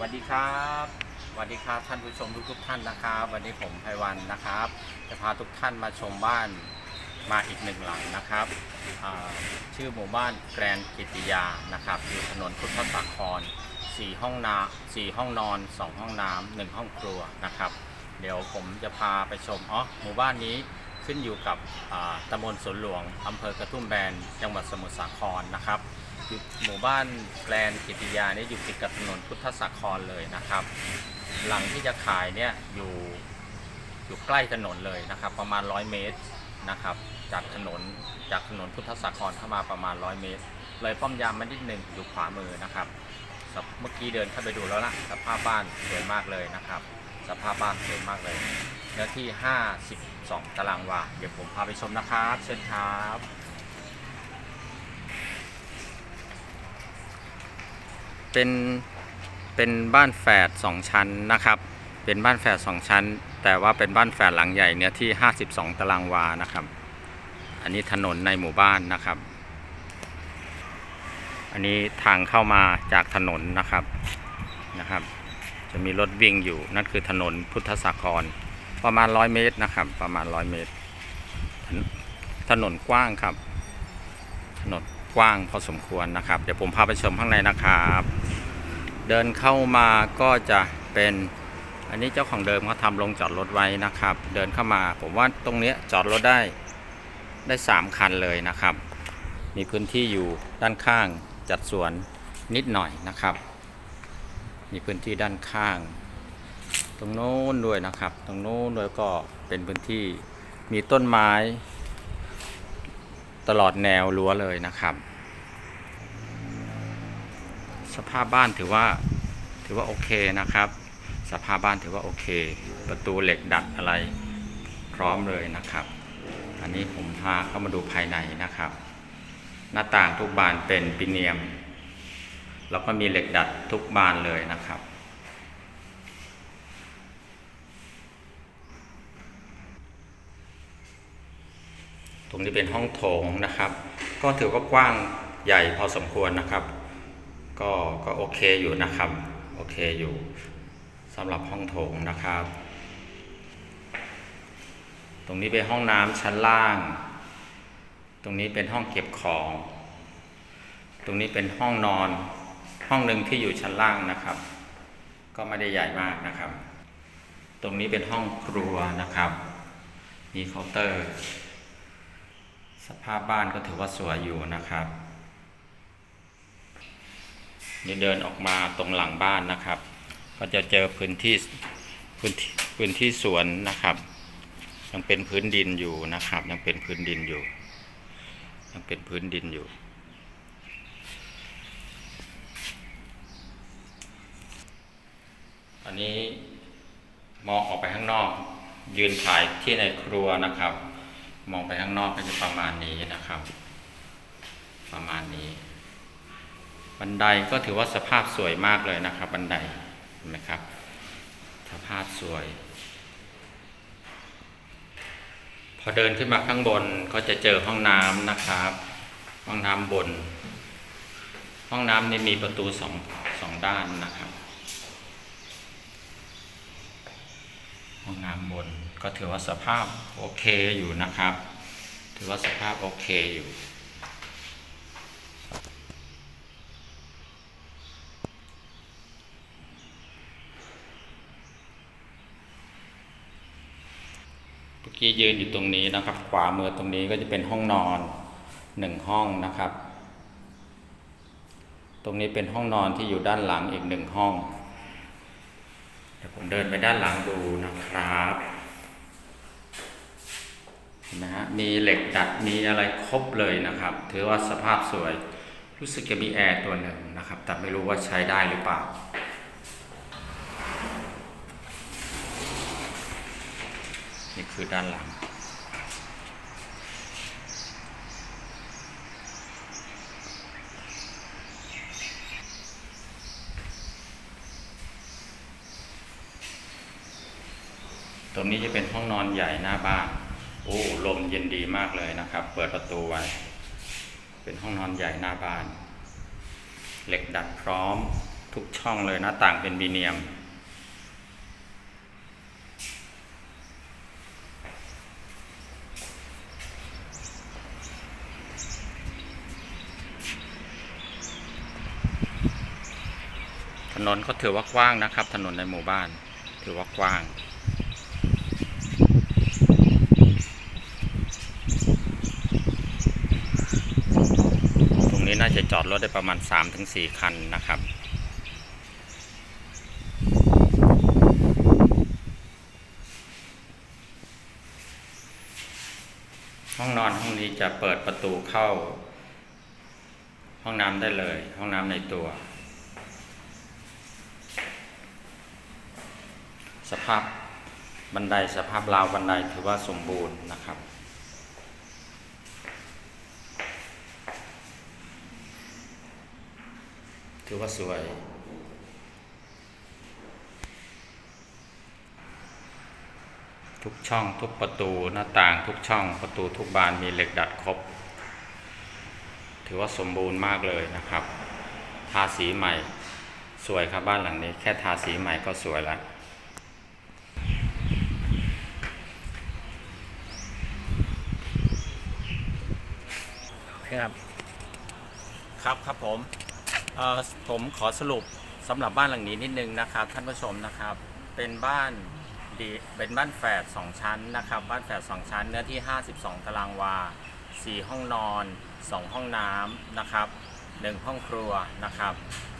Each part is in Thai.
วัสดีครับสวัสดีครับท่านผู้ชมทุกทุกท่านนะครับ วันนี้ผมไพวันนะครับ จะพาทุกท่านมาชมบ้านมาอีกหนึ่งหลังนะครับ ชื่อหมู่บ้านแกรนกิติยานะครับอยู่ถนนพุทธสาครสี่ห้องนาสี่ห้องนอนสองห้องน้ำหนึ่งห้องครัวนะครับ เดี๋ยวผมจะพาไปชมอ๋อหมู่บ้านนี้ขึ้นอยู่กับตำบลสวนหลวงอำเภอกระทุ่มแบนจังหวัดสมุทรสาครนะครับ อยู่หมู่บ้านแกลนกิติยาเนี่ยอยู่ติดกับถนนพุทธสาครเลยนะครับ หลังที่จะขายเนี่ยอยู่อยู่ใกล้ถนนเลยนะครับ ประมาณ 100 เมตรนะครับ จากถนนจากถนนพุทธสาครเข้ามาประมาณ 100 เมตร เลยป้อมยามมานิดหนึ่งอยู่ขวามือนะครับเมื่อกี้เดินเข้าไปดูแล้วล่ะสภาพบ้านสวยมากเลยนะครับ สภาพบ้านสวยมากเลยเนื้อที่ 52 ตารางวา เดี๋ยวผมพาไปชมนะครับ เชิญครับ เป็นเป็นบ้านแฝดสองชั้นนะครับ เป็นบ้านแฝดสองชั้น แต่ว่าเป็นบ้านแฝดหลังใหญ่เนื้อที่ 52 ตารางวานะครับ อันนี้ถนนในหมู่บ้านนะครับ อันนี้ทางเข้ามาจากถนนนะครับนะครับ จะมีรถวิ่งอยู่นั่นคือถนนพุทธสาครประมาณ 100 เมตรนะครับ ประมาณ 100 เมตร ถนถนนกว้างครับ ถนนกว้างพอสมควรนะครับ เดี๋ยวผมพาไปชมข้างในนะครับ เดินเข้ามาก็จะเป็นอันนี้เจ้าของเดิมเขาทำลงจอดรถไว้นะครับ เดินเข้ามาผมว่าตรงเนี้ยจอดรถได้ได้ 3 คันเลยนะครับ มีพื้นที่อยู่ด้านข้างจัดสวนนิดหน่อยนะครับ มีพื้นที่ด้านข้าง ตรงโน้นด้วยนะครับ ตรงโน้นด้วยก็เป็นพื้นที่มีต้นไม้ ตลอดแนวรั้วเลยนะครับ สภาพบ้านถือว่าถือว่าโอเคนะครับ สภาพบ้านถือว่าโอเค ประตูเหล็กดัดอะไรพร้อมเลยนะครับ อันนี้ผมพาเข้ามาดูภายในนะครับ หน้าต่างทุกบานเป็นปิเนียม แล้วก็มีเหล็กดัดทุกบานเลยนะครับตรงนี้เป็นห้องโถงนะครับ ก็ถือว่ากว้างใหญ่พอสมควรนะครับ ก็ก็โอเคอยู่นะครับ โอเคอยู่สำหรับห้องโถงนะครับ ตรงนี้เป็นห้องน้ำชั้นล่าง ตรงนี้เป็นห้องเก็บของ ตรงนี้เป็นห้องนอน ห้องหนึ่งที่อยู่ชั้นล่างนะครับ ก็ไม่ได้ใหญ่มากนะครับ ตรงนี้เป็นห้องครัวนะครับ มีเคาน์เตอร์ สภาพบ้านก็ถือว่าสวยอยู่นะครับ นี่เดินออกมาตรงหลังบ้านนะครับ ก็จะเจอพื้นที่พื้นที่พื้นที่สวนนะครับ ยังเป็นพื้นดินอยู่นะครับ ยังเป็นพื้นดินอยู่ ยังเป็นพื้นดินอยู่ อันนี้มองออกไปข้างนอก ยืนถ่ายที่ในครัวนะครับ มองไปข้างนอกก็จะประมาณนี้นะครับ ประมาณนี้ บันไดก็ถือว่าสภาพสวยมากเลยนะครับ บันไดเห็นไหมครับ สภาพสวย พอเดินขึ้นมาข้างบนก็จะเจอห้องน้ำนะครับ ห้องน้ำบน ห้องน้ำนี่มีประตูสองสองด้านนะครับ ห้องน้ำบนก็ถือว่าสภาพโอเคอยู่นะครับ ถือว่าสภาพโอเคอยู่ เมื่ยืนอยู่ตรงนี้นะครับ ขวามือตรงนี้ก็จะเป็นห้องนอนหนึ่งห้องนะครับ ตรงนี้เป็นห้องนอนที่อยู่ด้านหลังอีกหนึ่งห้องเดี๋ยวผมเดินไปด้านหลังดูนะครับนไหมฮะมีเหล็กดัดมีอะไรครบเลยนะครับ ถือว่าสภาพสวย รู้สึกจะมีแอร์ตัวหนึ่งนะครับ แต่ไม่รู้ว่าใช้ได้หรือเปล่า นี่คือด้านหลัง ตรงนี้จะเป็นห้องนอนใหญ่หน้าบ้าน โอ้ ลมเย็นดีมากเลยนะครับ เปิดประตูไว้ เป็นห้องนอนใหญ่หน้าบ้าน เหล็กดัดพร้อมทุกช่องเลยหน้าต่างเป็นบีเนียม นนก็ถือว่ากว้างนะครับ ถนนในหมู่บ้าน ถือว่ากว้าง ตรงนี้น่าจะจอดรถได้ประมาณ 3-4 คันนะครับห้องนอนห้องนี้จะเปิดประตูเข้า ห้องน้ำได้เลย ห้องน้ำในตัว สภาพบันไดสภาพราวบันไดถือว่าสมบูรณ์นะครับ ถือว่าสวยทุกช่องทุกประตูหน้าต่างทุกช่องประตูทุกบานมีเหล็กดัดครบ ถือว่าสมบูรณ์มากเลยนะครับ ทาสีใหม่สวยครับบ้านหลังนี้ แค่ทาสีใหม่ก็สวยแล้ว ครับครับครับผมเอ่อผมขอสรุปสำหรับบ้านหลังนี้นิดนึงนะครับ ท่านผู้ชมนะครับ เป็นบ้านดีเป็นบ้านแฝด2ชั้นนะครับ บ้านแฝด2ชั้นเนื้อที่ 52 ตารางวา 4 ห้องนอน 2 ห้องน้ำนะครับ 1 ห้องครัวนะครับ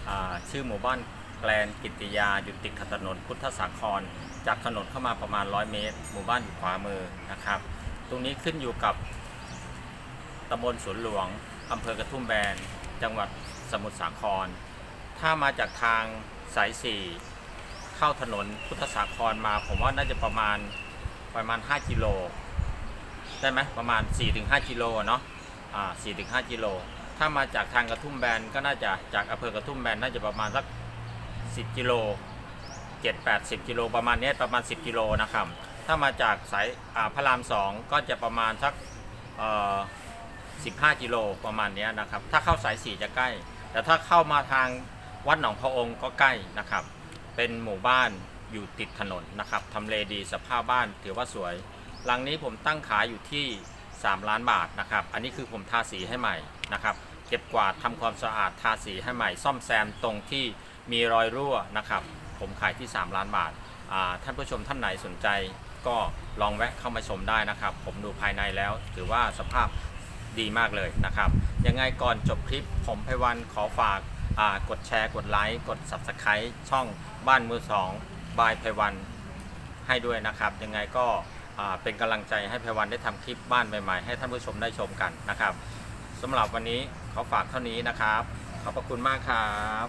อ่าชื่อหมู่บ้านแกลนกิตติยาอยู่ติดกับถนนพุทธสาคร จากถนนเข้ามาประมาณ 100 เมตร หมู่บ้านอยู่ขวามือนะครับ ตรงนี้ขึ้นอยู่กับ ตำบลสวนหลวง อำเภอกระทุ่มแบน จังหวัดสมุทรสาคร ถ้ามาจากทางสายสี่เข้าถนนพุทธสาครมา ผมว่าน่าจะประมาณประมาณ 5 กิโล ได้ไหมประมาณ 4-5 กิโลเนาะ อ่า 4-5 กิโล ถ้ามาจากทางกระทุ่มแบนก็น่าจะจากอำเภอกระทุ่มแบนน่าจะประมาณสัก 10 กิโล 7-80 กิโลประมาณนี้ประมาณ 10 กิโลนะครับ ถ้ามาจากสายอ่าพระรามสองก็จะประมาณสักเอ่อ 15 กิโลประมาณนี้นะครับ ถ้าเข้าสายสีจะใกล้ แต่ถ้าเข้ามาทางวัดหนองพระองค์ก็ใกล้นะครับ เป็นหมู่บ้านอยู่ติดถนนนะครับทำเลดีสภาพบ้านถือว่าสวย หลังนี้ผมตั้งขายอยู่ที่ 3 ล้านบาทนะครับ อันนี้คือผมทาสีให้ใหม่นะครับ เก็บกวาดทำความสะอาดทาสีให้ใหม่ ซ่อมแซมตรงที่มีรอยรั่วนะครับ ผมขายที่ 3 ล้านบาทท่านผู้ชมท่านไหนสนใจก็ลองแวะเข้ามาชมได้นะครับ ผมดูภายในแล้ว ถือว่าสภาพ ดีมากเลยนะครับ ยังไงก่อนจบคลิปผมไพวันขอฝากกดแชร์ กดไลค์ กด Subscribe ช่องบ้านมือสองบายไพวันให้ด้วยนะครับ ยังไงก็เป็นกำลังใจให้ไพวันได้ทำคลิปบ้านใหม่ๆ ให้ท่านผู้ชมได้ชมกันนะครับสำหรับวันนี้ขอฝากเท่านี้นะครับ ขอบพระคุณมากครับ